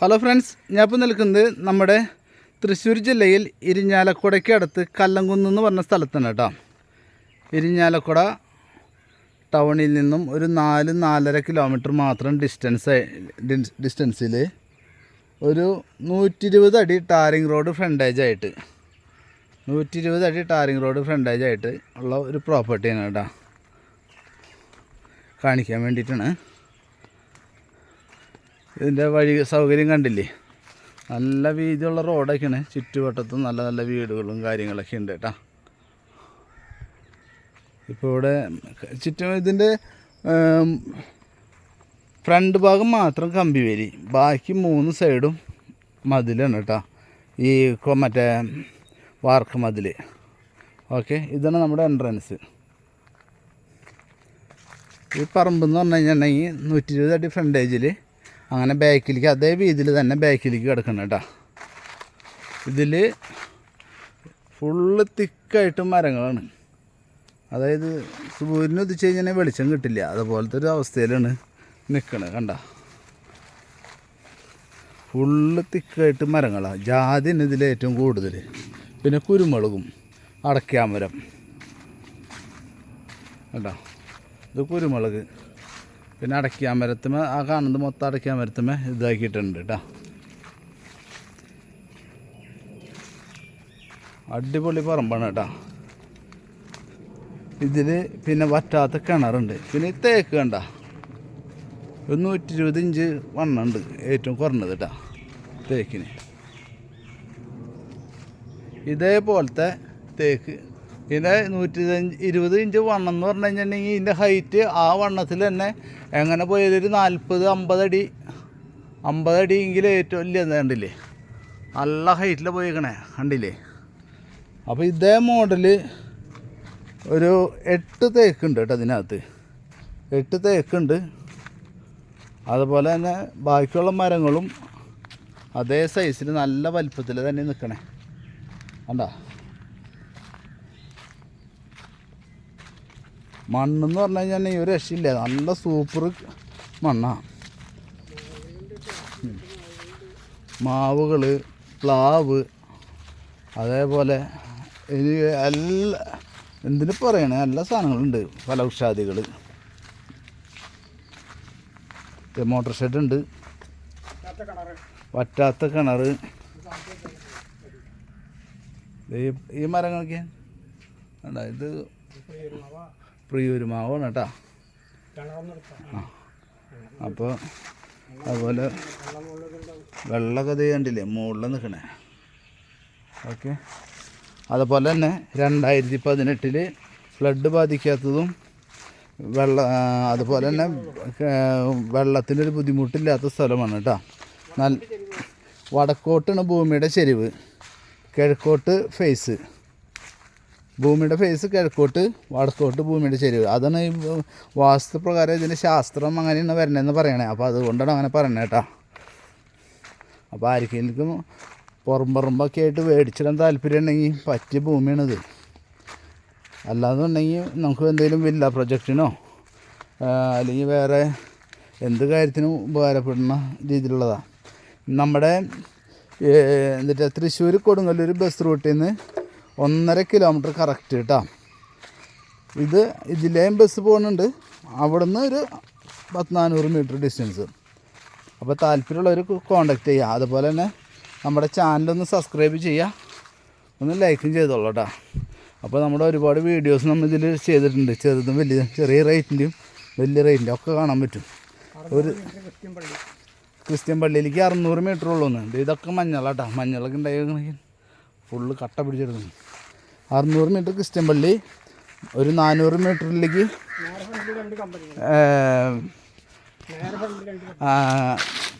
Hello friends ഞാൻ ഇപ്പോൾ നിൽക്കുന്നത് നമ്മുടെ തൃശ്ശൂർ ജില്ലയിൽ ഇരിഞ്ഞാലക്കുടയ്ക്ക് അടുത്ത് കല്ലംകുന്ന് എന്ന് പറഞ്ഞ സ്ഥലത്താണ് കേട്ടോ. ഇരിഞ്ഞാലക്കുട ടൗണിൽ നിന്നും ഒരു നാല് നാലര കിലോമീറ്റർ മാത്രം ഡിസ്റ്റൻസ് ഡിസ്റ്റൻസിൽ ഒരു നൂറ്റി ഇരുപത് അടി ടാറിങ് റോഡ് ഫ്രണ്ടേജ് ആയിട്ട് നൂറ്റി ഇരുപത് അടി ടാറിങ് റോഡ് ഫ്രണ്ടേജ് ആയിട്ട് ഉള്ള ഒരു പ്രോപ്പർട്ടിയാണ് കേട്ടോ. കാണിക്കാൻ വേണ്ടിയിട്ടാണ്. ഇതിന്റെ വഴി സൗകര്യം കണ്ടില്ലേ? നല്ല വീതിയുള്ള റോഡൊക്കെയാണ്. ചുറ്റുവട്ടത്തും നല്ല നല്ല വീടുകളും കാര്യങ്ങളൊക്കെ ഉണ്ട് കേട്ടോ. ഇപ്പോൾ ഇവിടെ ചുറ്റും ഇതിന്റെ ഫ്രണ്ട് ഭാഗം മാത്രം കമ്പി വരി ബാക്കി മൂന്ന് സൈഡും മതിലാണ് കേട്ടോ. ഈ മറ്റേ വാർക്ക് മതിൽ ഓക്കെ ഇതാണ് നമ്മുടെ എൻട്രൻസ്. ഈ പറമ്പെന്ന് പറഞ്ഞു കഴിഞ്ഞിട്ടുണ്ടെങ്കിൽ നൂറ്റി ഇരുപത് അടി ഫ്രണ്ടേജിൽ അങ്ങനെ ബാക്കിലേക്ക് അതേ വീതിയിൽ തന്നെ ബാക്കിലേക്ക് കിടക്കണം കേട്ടോ. ഇതിൽ ഫുള്ള് തിക്കായിട്ട് മരങ്ങളാണ്. അതായത് സൂര്യന് ഉദിച്ച് കഴിഞ്ഞാൽ വെളിച്ചം കിട്ടില്ല. അതുപോലത്തെ ഒരു അവസ്ഥയിലാണ് നിൽക്കണത് കണ്ട. ഫുള്ള് തിക്കായിട്ട് മരങ്ങളാണ് ജാതിയാണ് ഇതിൽ ഏറ്റവും കൂടുതൽ പിന്നെ കുരുമുളകും അടക്കാമരം കേട്ടോ ഇത് കുരുമുളക്. പിന്നെ അടയ്ക്കാമരത്തുമേ ആ കാണുന്നത് മൊത്തം അടയ്ക്കാമരത്തുമേ ഇതാക്കിയിട്ടുണ്ട് കേട്ടോ അടിപൊളി പറമ്പാണ് കേട്ടോ ഇതിൽ പിന്നെ വറ്റാത്ത കിണറുണ്ട്. പിന്നെ തേക്ക് കണ്ട? ഒരു നൂറ്റി ഇരുപത് ഇഞ്ച് വണ്ണുണ്ട് ഏറ്റവും കുറഞ്ഞത് കേട്ടോ തേക്കിന്. ഇതേപോലത്തെ തേക്ക് ഇതിന്റെ നൂറ്റി ഇരുപത് ഇഞ്ച് വണ്ണം എന്ന് പറഞ്ഞു കഴിഞ്ഞിട്ടുണ്ടെങ്കിൽ ഇതിന്റെ ഹൈറ്റ് ആ വണ്ണത്തിൽ തന്നെ എങ്ങനെ പോയാലും ഒരു നാൽപ്പത് അമ്പതടി അമ്പതടി എങ്കിൽ ഏറ്റവും വലിയ കണ്ടില്ലേ? നല്ല ഹൈറ്റിൽ പോയേക്കണേ കണ്ടില്ലേ? അപ്പോൾ ഇതേ മോഡൽ ഒരു എട്ട് തേക്കുണ്ട് കേട്ടോ അതിനകത്ത് എട്ട് തേക്കുണ്ട് അതുപോലെ തന്നെ ബാക്കിയുള്ള മരങ്ങളും അതേ സൈസിൽ നല്ല വലിപ്പത്തിൽ തന്നെ നിൽക്കണേ കണ്ടാ? മണ്ണെന്ന് പറഞ്ഞു കഴിഞ്ഞാൽ ഈ ഒരു രക്ഷയില്ല. നല്ല സൂപ്പർ മണ്ണാണ് മാവുകൾ പ്ലാവ് അതേപോലെ ഇനി എല്ലാ എന്തിനു പറയണേ? എല്ലാ സാധനങ്ങളുണ്ട്. ഫലവൃക്ഷാദികൾ മോട്ടോർ ഉണ്ട്. വറ്റാത്ത കിണർ ഈ മരങ്ങളൊക്കെ. വേണ്ട ഇത് പ്രിയൂരുമാവാണ് കേട്ടോ ആ. അപ്പോൾ അതുപോലെ വെള്ളമൊക്കെ ഇത് കണ്ടില്ലേ? മുകളിൽ നിൽക്കണേ ഓക്കെ. അതുപോലെ തന്നെ രണ്ടായിരത്തി പതിനെട്ടിൽ ഫ്ലഡ് ബാധിക്കാത്തതും വെള്ള അതുപോലെ തന്നെ വെള്ളത്തിനൊരു ബുദ്ധിമുട്ടില്ലാത്ത സ്ഥലമാണ് കേട്ടോ നല്ല വടക്കോട്ടാണ് ഭൂമിയുടെ ചെരിവ്. കിഴക്കോട്ട് ഫേസ്. ഭൂമിയുടെ ഫേസ് കിഴക്കോട്ട് വടക്കോട്ട് ഭൂമിയുടെ ചെരിവ്. അതാണ് ഈ വാസ്തു പ്രകാരം ഇതിന്റെ ശാസ്ത്രം അങ്ങനെയാണ് വരണതെന്ന് പറയണേ. അപ്പോൾ അതുകൊണ്ടാണ് അങ്ങനെ പറയണേ കേട്ടോ. അപ്പോൾ ആർക്കെങ്കിലും പുറം പുറമ്പൊക്കെ ആയിട്ട് മേടിച്ചിടാൻ താല്പര്യം ഉണ്ടെങ്കിൽ പറ്റിയ ഭൂമിയാണിത്. അല്ലാന്നുണ്ടെങ്കിൽ നമുക്ക് എന്തെങ്കിലും വില്ല പ്രൊജക്റ്റിനോ അല്ലെങ്കിൽ വേറെ എന്ത് കാര്യത്തിനും ഉപകാരപ്പെടുന്ന രീതിയിലുള്ളതാണ് നമ്മുടെ എന്നിട്ട് തൃശ്ശൂർ കൊടുങ്ങല്ലൂർ ബസ് റൂട്ടിൽ നിന്ന് ഒന്നര കിലോമീറ്റർ കറക്റ്റ് കേട്ടോ ഇത് ഇതിലേയും ബസ് പോകുന്നുണ്ട് അവിടെ നിന്ന് ഒരു പത്ത് നാനൂറ് മീറ്റർ ഡിസ്റ്റൻസ് അപ്പോൾ താല്പര്യമുള്ളവർ കോണ്ടാക്ട് ചെയ്യുക അതുപോലെ തന്നെ നമ്മുടെ ചാനലൊന്ന് സബ്സ്ക്രൈബ് ചെയ്യുക ഒന്ന് ലൈക്കും ചെയ്തോളൂ കേട്ടോ അപ്പോൾ നമ്മുടെ ഒരുപാട് വീഡിയോസ് നമ്മൾ ഇതിൽ ചെയ്തിട്ടുണ്ട്. ചെറുതും വലിയ ചെറിയ റേറ്റിന്റെയും വലിയ റേറ്റിന്റെയും ഒക്കെ കാണാൻ പറ്റും. ഒരു ക്രിസ്ത്യൻ പള്ളിയിലേക്ക് അറുന്നൂറ് മീറ്റർ ഉള്ളൂന്ന്. ഇത് ഇതൊക്കെ മഞ്ഞളാട്ടാ മഞ്ഞളൊക്കെ ഉണ്ടായി. ഫുള്ള് കട്ട പിടിച്ചെടുക്കുന്നു അറുന്നൂറ് മീറ്റർ ക്രിസ്ത്യൻ പള്ളി ഒരു നാനൂറ് മീറ്ററിലേക്ക്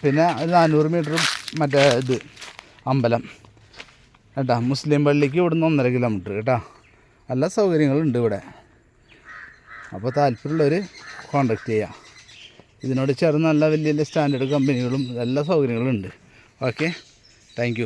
പിന്നെ ഒരു നാനൂറ് മീറ്റർ മറ്റേ ഇത് അമ്പലം. കേട്ടാ മുസ്ലിം പള്ളിക്ക് ഇവിടുന്ന് ഒന്നര കിലോമീറ്റർ കേട്ടാ. എല്ലാ സൗകര്യങ്ങളുണ്ട് ഇവിടെ. അപ്പോൾ താല്പര്യമുള്ളവർ കോണ്ടാക്ട് ചെയ്യാം. ഇതിനോട് ചേർന്ന് നല്ല വലിയ വലിയ സ്റ്റാൻഡേർഡ് കമ്പനികളും എല്ലാ സൗകര്യങ്ങളും ഉണ്ട് ഓക്കെ താങ്ക്